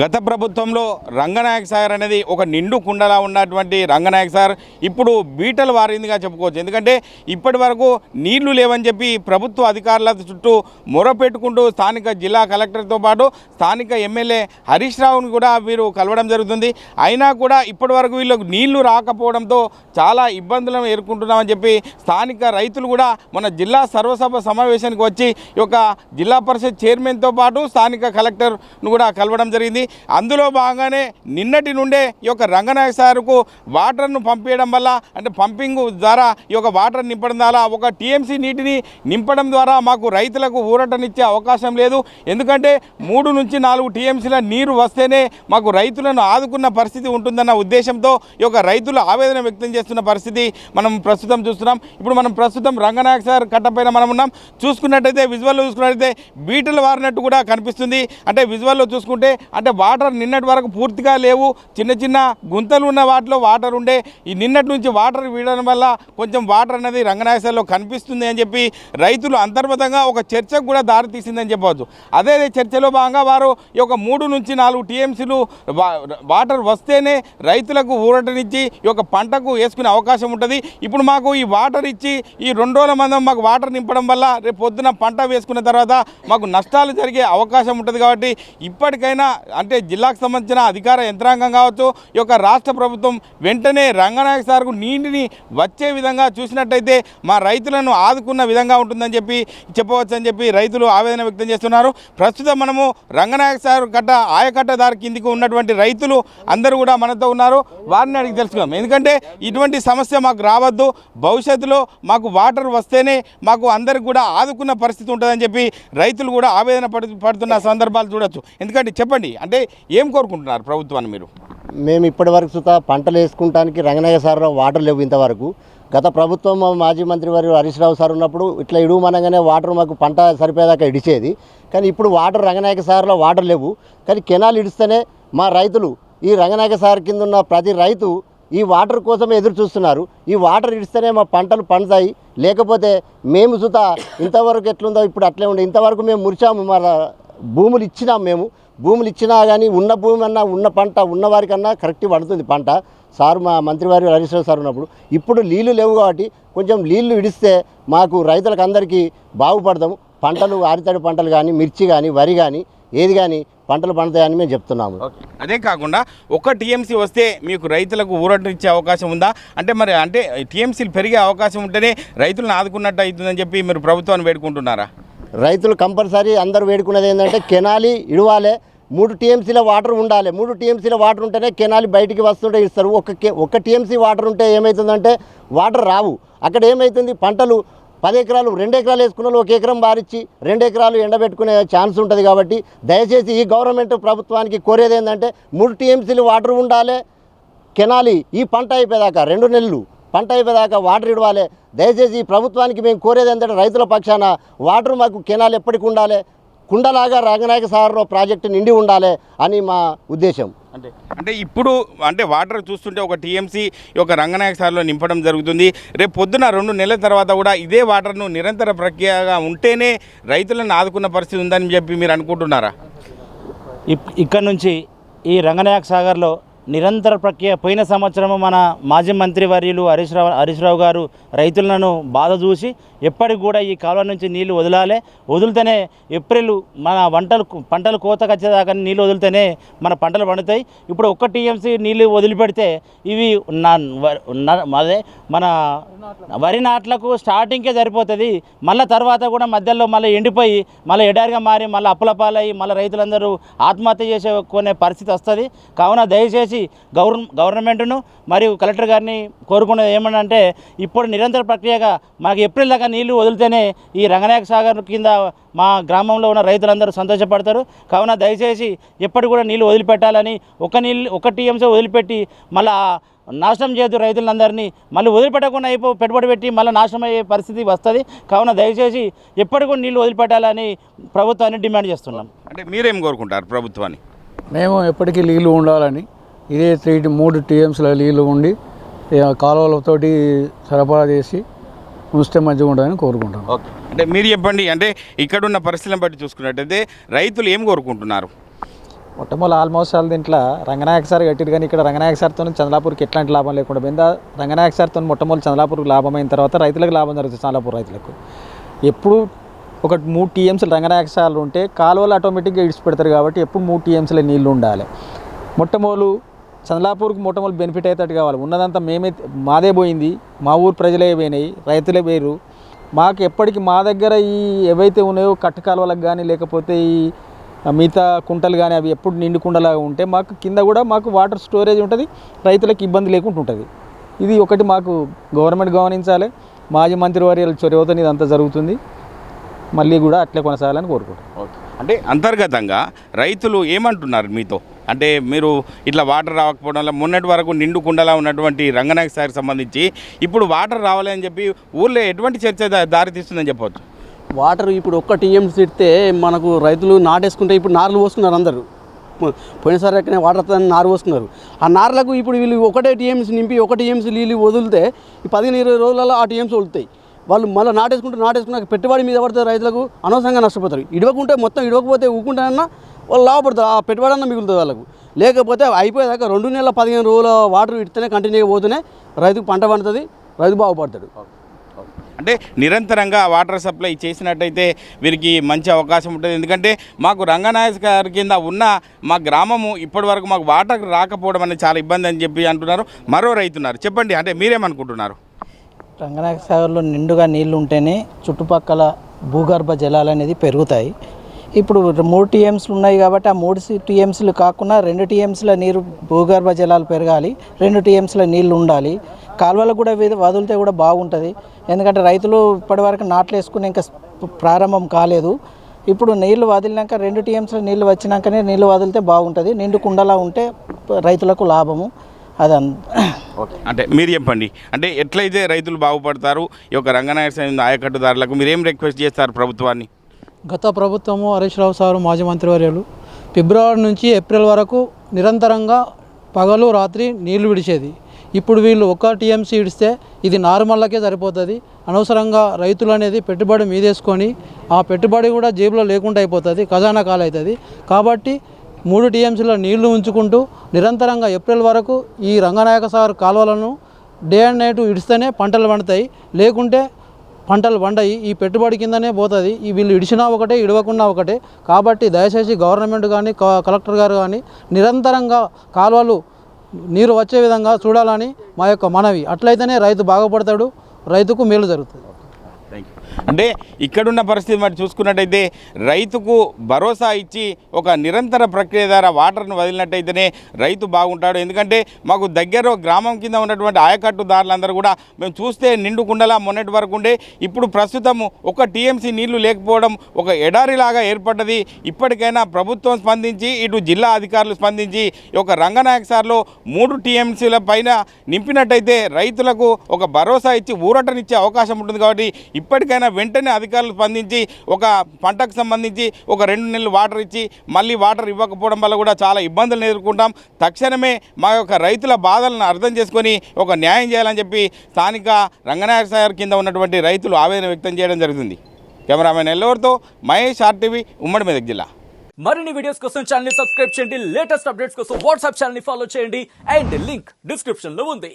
గత ప్రభుత్వంలో రంగనాయక సార్ అనేది ఒక నిండు కుండలా ఉన్నటువంటి రంగనాయక్ సార్ ఇప్పుడు బీటలు వారిందిగా చెప్పుకోవచ్చు. ఎందుకంటే ఇప్పటి వరకు నీళ్ళు లేవని చెప్పి ప్రభుత్వ అధికారుల చుట్టూ మొరపెట్టుకుంటూ స్థానిక జిల్లా కలెక్టర్తో పాటు స్థానిక ఎమ్మెల్యే హరీష్ రావును కూడా వీరు కలవడం జరుగుతుంది. అయినా కూడా ఇప్పటి వరకు వీళ్ళకు నీళ్ళు రాకపోవడంతో చాలా ఇబ్బందులను ఎదుర్కొంటున్నామని చెప్పి స్థానిక రైతులు కూడా మన జిల్లా సర్వసభ సమావేశానికి వచ్చి ఈ యొక్క జిల్లా పరిషత్ చైర్మన్తో పాటు స్థానిక కలెక్టర్ను కూడా కలవడం జరిగింది. అందులో భాగంగానే నిన్నటి నుండే ఈ యొక్క రంగనాయక సార్కు వాటర్ను పంపించడం వల్ల అంటే పంపింగ్ ద్వారా ఈ యొక్క వాటర్ నింపడం ద్వారా ఒక టీఎంసీ నీటిని నింపడం ద్వారా మాకు రైతులకు ఊరటనిచ్చే అవకాశం లేదు. ఎందుకంటే మూడు నుంచి నాలుగు టీఎంసీల నీరు వస్తేనే మాకు రైతులను ఆదుకున్న పరిస్థితి ఉంటుందన్న ఉద్దేశంతో ఈ యొక్క రైతులు ఆవేదన వ్యక్తం చేస్తున్న పరిస్థితి మనం ప్రస్తుతం చూస్తున్నాం. ఇప్పుడు మనం ప్రస్తుతం రంగనాయక సార్ కట్టపైన మనం ఉన్నాం. చూసుకున్నట్టయితే విజువల్లో చూసుకున్నట్టయితే బీటలు వారినట్టు కూడా కనిపిస్తుంది. అంటే విజువల్లో చూసుకుంటే అంటే వాటర్ నిన్నటి వరకు పూర్తిగా లేవు. చిన్న చిన్న గుంతలు ఉన్న వాటిలో వాటర్ ఉండే. ఈ నిన్నటి నుంచి వాటర్ వీడడం వల్ల కొంచెం వాటర్ అనేది రంగనాయకలో కనిపిస్తుంది అని చెప్పి రైతులు అంతర్గతంగా ఒక చర్చకు కూడా దారి తీసిందని చెప్పవచ్చు. అదే చర్చలో భాగంగా వారు ఈ యొక్క మూడు నుంచి నాలుగు టీఎంసీలు వాటర్ వస్తేనే రైతులకు ఊరటనిచ్చి ఈ యొక్క పంటకు వేసుకునే అవకాశం ఉంటుంది. ఇప్పుడు మాకు ఈ వాటర్ ఇచ్చి ఈ రెండు రోజుల మందం మాకు వాటర్ నింపడం వల్ల రేపు పొద్దున పంట వేసుకున్న తర్వాత మాకు నష్టాలు జరిగే అవకాశం ఉంటుంది కాబట్టి ఇప్పటికైనా అంటే జిల్లాకు సంబంధించిన అధికార యంత్రాంగం కావచ్చు ఈ యొక్క రాష్ట్ర ప్రభుత్వం వెంటనే రంగనాయక సార్కు నీటిని వచ్చే విధంగా చూసినట్టయితే మా రైతులను ఆదుకున్న విధంగా ఉంటుందని చెప్పి చెప్పవచ్చని చెప్పి రైతులు ఆవేదన వ్యక్తం చేస్తున్నారు. ప్రస్తుతం మనము రంగనాయక సార్ కట్ట ఆయకట్ట దారి కిందికి ఉన్నటువంటి రైతులు అందరూ కూడా మనతో ఉన్నారు. వారిని అడిగి తెలుసుకుందాం. ఎందుకంటే ఇటువంటి సమస్య మాకు రావద్దు. భవిష్యత్తులో మాకు వాటర్ వస్తేనే మాకు అందరికి కూడా ఆదుకున్న పరిస్థితి ఉంటుందని చెప్పి రైతులు కూడా ఆవేదన పడుతున్న సందర్భాలు చూడొచ్చు. ఎందుకంటే చెప్పండి అంటే ఏం కోరుకుంటున్నారు ప్రభుత్వాన్ని మీరు? మేము ఇప్పటివరకు సుత పంటలు వేసుకుంటానికి రంగనాయక సార్లో వాటర్ లేవు ఇంతవరకు. గత ప్రభుత్వం మా మాజీ మంత్రి వారు హరీష్ రావు సార్ ఉన్నప్పుడు ఇట్లా ఇడుమనగానే వాటర్ మాకు పంట సరిపోయేదాకా ఇడిచేది. కానీ ఇప్పుడు వాటర్ రంగనాయక సార్లో వాటర్ లేవు. కానీ కెనాల్ ఇడిస్తేనే మా రైతులు ఈ రంగనాయక సార్ కింద ఉన్న ప్రతి రైతు ఈ వాటర్ కోసం ఎదురు చూస్తున్నారు. ఈ వాటర్ ఇడిస్తేనే మా పంటలు పండుతాయి. లేకపోతే మేము సుత ఇంతవరకు ఎట్లుందో ఇప్పుడు అట్లే ఉండే. ఇంతవరకు మేము మురిచాము మా భూములు ఇచ్చినాం మేము. భూములు ఇచ్చినా కానీ ఉన్న భూమి అన్నా ఉన్న పంట ఉన్నవారికన్నా కరెక్ట్గా కరెక్ట్ పడుతుంది పంట. సార్ మా మంత్రివారి హరీశ్వర సార్ ఉన్నప్పుడు ఇప్పుడు నీళ్ళు లేవు కాబట్టి కొంచెం నీళ్ళు విడిస్తే మాకు రైతులకు అందరికీ బాగుపడతాము పంటలు ఆరితడి పంటలు కానీ మిర్చి కానీ వరి కానీ ఏది కానీ పంటలు పండుతాయని మేము చెప్తున్నాము. అదే కాకుండా ఒక టీఎంసీ వస్తే మీకు రైతులకు ఊరటిచ్చే అవకాశం ఉందా? అంటే మరి అంటే టీఎంసీలు పెరిగే అవకాశం ఉంటేనే రైతులను ఆదుకున్నట్టు అవుతుందని చెప్పి మీరు ప్రభుత్వాన్ని వేడుకుంటున్నారా? రైతులు కంపల్సరీ అందరూ వేడుకునేది ఏంటంటే కెనాలి ఇడవాలి. మూడు టీఎంసీల వాటర్ ఉండాలి. మూడు టీఎంసీల వాటర్ ఉంటేనే కెనాలి బయటికి వస్తుంటే ఇస్తారు. ఒక ఒక టీఎంసీ వాటర్ ఉంటే ఏమవుతుందంటే వాటర్ రావు. అక్కడ ఏమవుతుంది పంటలు పది ఎకరాలు రెండు ఎకరాలు వేసుకున్న ఒక ఎకరం బారిచ్చి రెండు ఎకరాలు ఎండబెట్టుకునే ఛాన్స్ ఉంటుంది కాబట్టి దయచేసి ఈ గవర్నమెంట్ ప్రభుత్వానికి కోరేది ఏంటంటే మూడు టీఎంసీలు వాటర్ ఉండాలి. కెనాలి ఈ పంట అయిపోయేదాకా రెండు నెలలు. పంట అయిపోయేదాకా వాటర్ ఇవ్వాలి. దయచేసి ఈ ప్రభుత్వానికి మేము కోరేది ఏంటంటే రైతుల పక్షాన వాటర్ మాకు కెనాల్ ఎప్పటికి ఉండాలి? కుండలాగా రంగనాయక సాగర్లో ప్రాజెక్టు నిండి ఉండాలి అని మా ఉద్దేశం. అంటే అంటే ఇప్పుడు అంటే వాటర్ చూస్తుంటే ఒక టీఎంసీ ఒక రంగనాయక సార్లో నింపడం జరుగుతుంది. రేపు పొద్దున రెండు నెలల తర్వాత కూడా ఇదే వాటర్ను నిరంతర ప్రక్రియగా ఉంటేనే రైతులను ఆదుకున్న పరిస్థితి ఉందని చెప్పి మీరు అనుకుంటున్నారా? ఇప్ ఇక్కడ నుంచి ఈ రంగనాయక సాగర్లో నిరంతర ప్రక్రియ పోయిన సంవత్సరము మన మాజీ మంత్రి వర్యులు హరీష్ రావు హరీష్ రావు గారు రైతులను బాధ చూసి ఎప్పటికి కూడా ఈ కాలువ నుంచి నీళ్ళు వదలాలి. వదిలితేనే ఏప్రిల్ మన వంటలు పంటలు కోతకు వచ్చేదాకా నీళ్ళు వదిలితేనే మన పంటలు పండుతాయి. ఇప్పుడు ఒక్క టీఎంసీ నీళ్ళు వదిలిపెడితే ఇవి న- అదే మన వరి నాట్లకు స్టార్టింగ్కే సరిపోతుంది. మళ్ళీ తర్వాత కూడా మధ్యలో మళ్ళీ ఎండిపోయి మళ్ళీ ఎడారిగా మారి మళ్ళీ అప్పుల పాలయ్యి మళ్ళీ రైతులందరూ ఆత్మహత్య చేసే కొనే పరిస్థితి వస్తుంది. కావున దయచేసి గవర్న గవర్నమెంట్ను మరియు కలెక్టర్ గారిని కోరుకునేది ఏమనంటే ఇప్పుడు నిరంతర ప్రక్రియగా మనకి ఏప్రిల్ దాకా నీళ్ళు వదిలితేనే ఈ రంగనాయక సాగర్ కింద మా గ్రామంలో ఉన్న రైతులందరూ సంతోషపడతారు. కావున దయచేసి ఎప్పటి కూడా నీళ్ళు వదిలిపెట్టాలని ఒక నీళ్ళు ఒక టీఎంసీ వదిలిపెట్టి మళ్ళీ నాశనం చేయొద్దు రైతులందరినీ మళ్ళీ వదిలిపెట్టకుండా అయిపో పెట్టుబడి పెట్టి మళ్ళీ నాశనం అయ్యే పరిస్థితి వస్తుంది. కావున దయచేసి ఎప్పటికి కూడా నీళ్ళు వదిలిపెట్టాలని ప్రభుత్వాన్ని డిమాండ్ చేస్తున్నాం. అంటే మీరేం కోరుకుంటారు ప్రభుత్వాన్ని? మేము ఎప్పటికీ నీళ్ళు ఉండాలని ఇదే త్రీ మూడు టీఎంస్ల నీళ్ళు ఉండి కాలువలతోటి సరఫరా చేసి ఉంచితే మంచిగా ఉంటుందని కోరుకుంటాను ఓకే. అంటే మీరు చెప్పండి అంటే ఇక్కడున్న పరిస్థితులను బట్టి చూసుకున్నట్టయితే రైతులు ఏం కోరుకుంటున్నారు? మొట్టమొదటి ఆల్మోస్ట్ ఆల్ దీంట్లో రంగనాయక సార్ కట్టిరు కానీ ఇక్కడ రంగనాయక సార్తో చంద్రలాపూర్కి ఎట్లాంటి లాభం లేకుండా పోయిందా. రంగనాయక సార్తో మొట్టమొదటి చంద్రలాపూర్కి లాభం అయిన తర్వాత రైతులకు లాభం జరుగుతుంది చంద్రలాపూర్ రైతులకు. ఎప్పుడు ఒక మూడు టీఎంసీలు రంగనాయక సార్లు ఉంటే కాలువలు ఆటోమేటిక్గా ఇడిచి పెడతారు కాబట్టి ఎప్పుడు మూడు టీఎంసీల నీళ్ళు ఉండాలి. మొట్టమొదలు చంద్లాపూర్కి మొట్టమొదటి బెనిఫిట్ అయ్యేటట్టు కావాలి. ఉన్నదంతా మేమే మాదే పోయింది. మా ఊరు ప్రజలే పోయినాయి రైతులే పోయారు మాకు ఎప్పటికీ మా దగ్గర ఈ ఏవైతే ఉన్నాయో కట్ట కాలువలకు కానీ లేకపోతే ఈ మిగతా కుంటలు కానీ అవి ఎప్పుడు నిండు కుండలాగా ఉంటే మాకు కింద కూడా మాకు వాటర్ స్టోరేజ్ ఉంటుంది రైతులకు ఇబ్బంది లేకుండా ఉంటుంది. ఇది ఒకటి మాకు గవర్నమెంట్ గమనించాలి. మాజీ మంత్రి వారి చొరవతో ఇదంతా జరుగుతుంది. మళ్ళీ కూడా అట్లే కొనసాగాలని కోరుకుంటాం అంటే అంతర్గతంగా రైతులు ఏమంటున్నారు మీతో? అంటే మీరు ఇట్లా వాటర్ రాకపోవడం వల్ల మొన్నటి వరకు నిండు కుండలా ఉన్నటువంటి రంగనాయక సారికి సంబంధించి ఇప్పుడు వాటర్ రావాలి అని చెప్పి ఊర్లో ఎటువంటి చర్చ దారితీస్తుందని చెప్పవచ్చు వాటర్ ఇప్పుడు ఒక్క టీఎంసీ తిడితే మనకు రైతులు నాటేసుకుంటే ఇప్పుడు నార్లు పోసుకున్నారు అందరూ. పోయినసారి ఎక్కడనే వాటర్ వస్తుందని నారు వస్తున్నారు ఆ నార్లకు ఇప్పుడు వీళ్ళు ఒకటే టీఎంసీ నింపి ఒక టీఎంసీ నీళ్ళు వదిలితే ఈ పదిహేను ఇరవై రోజులలో ఆ టీఎంసీ వదులుతాయి. వాళ్ళు మళ్ళీ నాటేసుకుంటూ నాటేసుకున్నాక పెట్టుబడి మీద పడితే రైతులకు అనవసరంగా నష్టపోతారు. ఇడవకుంటే మొత్తం ఇడవకపోతే ఊకుంటానన్నా వాళ్ళు లాభపడతారు. ఆ పెట్టుబడి అన్న మిగులుతుంది వాళ్ళకు. లేకపోతే అయిపోయేదాకా రెండు నెలల పదిహేను రోజుల వాటర్ ఇడితేనే కంటిన్యూగా పోతేనే రైతుకు పంట పండుతుంది రైతు బాగుపడతాడు. అంటే నిరంతరంగా వాటర్ సప్లై చేసినట్టయితే వీరికి మంచి అవకాశం ఉంటుంది. ఎందుకంటే మాకు రంగనాయక గారి కింద ఉన్న మా గ్రామము ఇప్పటి వరకు మాకు వాటర్ రాకపోవడం అనేది చాలా ఇబ్బంది అని చెప్పి అంటున్నారు. మరో రైతున్నారు చెప్పండి అంటే మీరేమనుకుంటున్నారు? రంగనాయక సాగర్లో నిండుగా నీళ్ళు ఉంటేనే చుట్టుపక్కల భూగర్భ జలాలు అనేది పెరుగుతాయి. ఇప్పుడు మూడు టీఎంసీలు ఉన్నాయి కాబట్టి ఆ మూడు టీఎంసీలు కాకుండా రెండు టీఎంసీల నీరు భూగర్భ జలాలు పెరగాలి రెండు టీఎంసీల నీళ్ళు ఉండాలి. కాలువలకు కూడా వీధి వదిలితే కూడా బాగుంటుంది. ఎందుకంటే రైతులు ఇప్పటివరకు నాట్లు వేసుకుని ఇంకా ప్రారంభం కాలేదు. ఇప్పుడు నీళ్ళు వదిలినాక రెండు టీఎంసీల నీళ్ళు వచ్చినాకనే నీళ్ళు వదిలితే బాగుంటుంది. నిండు కుండలా ఉంటే రైతులకు లాభము. అది అన్- అంటే మీరు చెప్పండి. అంటే ఎట్లయితే రైతులు బాగుపడతారు ఈ యొక్క రంగనాయక ఆయకట్టుదారులకు మీరు ఏం రిక్వెస్ట్ చేస్తారు ప్రభుత్వాన్ని? గత ప్రభుత్వము హరీష్ రావు సారు మాజీ మంత్రివర్యులు ఫిబ్రవరి నుంచి ఏప్రిల్ వరకు నిరంతరంగా పగలు రాత్రి నీళ్ళు విడిచేది. ఇప్పుడు వీళ్ళు ఒక్క టీఎంసీ ఇడిస్తే ఇది నార్మల్లకే సరిపోతుంది. అనవసరంగా రైతులు అనేది పెట్టుబడి మీదేసుకొని ఆ పెట్టుబడి కూడా జేబులో లేకుండా అయిపోతుంది ఖజానా కాలవుతుంది కాబట్టి మూడు టీఎంసీలో నీళ్ళు ఉంచుకుంటూ నిరంతరంగా ఏప్రిల్ వరకు ఈ రంగనాయక సార్ కాలువలను డే అండ్ నైట్ ఇడిస్తేనే పంటలు పండుతాయి. లేకుంటే పంటలు పండాయి ఈ పెట్టుబడి కిందనే పోతుంది. ఈ వీళ్ళు ఇడిచినా ఒకటే ఇడవకున్నా ఒకటే. కాబట్టి దయచేసి గవర్నమెంట్ కానీ కలెక్టర్ గారు కానీ నిరంతరంగా కాలువలు నీరు వచ్చే విధంగా చూడాలని మా యొక్క మనవి. అట్లయితేనే రైతు బాగుపడతాడు రైతుకు మేలు జరుగుతుంది. అంటే ఇక్కడున్న పరిస్థితి మరి చూసుకున్నట్టయితే రైతుకు భరోసా ఇచ్చి ఒక నిరంతర ప్రక్రియ ద్వారా వాటర్ను వదిలినట్టయితేనే రైతు బాగుంటాడు. ఎందుకంటే మాకు దగ్గర గ్రామం కింద ఉన్నటువంటి ఆయకట్టుదారులందరూ కూడా మేము చూస్తే నిండుకుండలా మొన్నటి వరకు ఉండే. ఇప్పుడు ప్రస్తుతం ఒక టీఎంసీ నీళ్ళు లేకపోవడం ఒక ఎడారిలాగా ఏర్పడ్డది. ఇప్పటికైనా ప్రభుత్వం స్పందించి ఇటు జిల్లా అధికారులు స్పందించి ఒక రంగనాయక సార్లో మూడు టీఎంసీల పైన నింపినట్టయితే రైతులకు ఒక భరోసా ఇచ్చి ఊరటనిచ్చే అవకాశం ఉంటుంది కాబట్టి ఇప్పటికైనా వెంటనే అధికారులు స్పందించి ఒక పంటకు సంబంధించి ఒక రెండు నెలలు వాటర్ ఇచ్చి మళ్ళీ వాటర్ ఇవ్వకపోవడం వల్ల కూడా చాలా ఇబ్బందులు ఎదుర్కొంటాం. తక్షణమే మా యొక్క రైతుల బాధలను అర్థం చేసుకొని ఒక న్యాయం చేయాలని చెప్పి స్థానిక రంగనాయక సాగర్ కింద ఉన్నటువంటి రైతులు ఆవేదన వ్యక్తం చేయడం జరుగుతుంది. కెమెరామెన్ ఎల్లవరితో మహేష్ ఆర్టీవీ ఉమ్మడి మెదక్ జిల్లా. మరిన్ని వీడియోస్ కోసం ఛానల్ని సబ్స్క్రైబ్ చేయండి. లేటెస్ట్ అప్డేట్స్ కోసం వాట్సాప్ ఛానల్ని ఫాలో చేయండి. అండ్ లింక్ డిస్క్రిప్షన్లో ఉంది.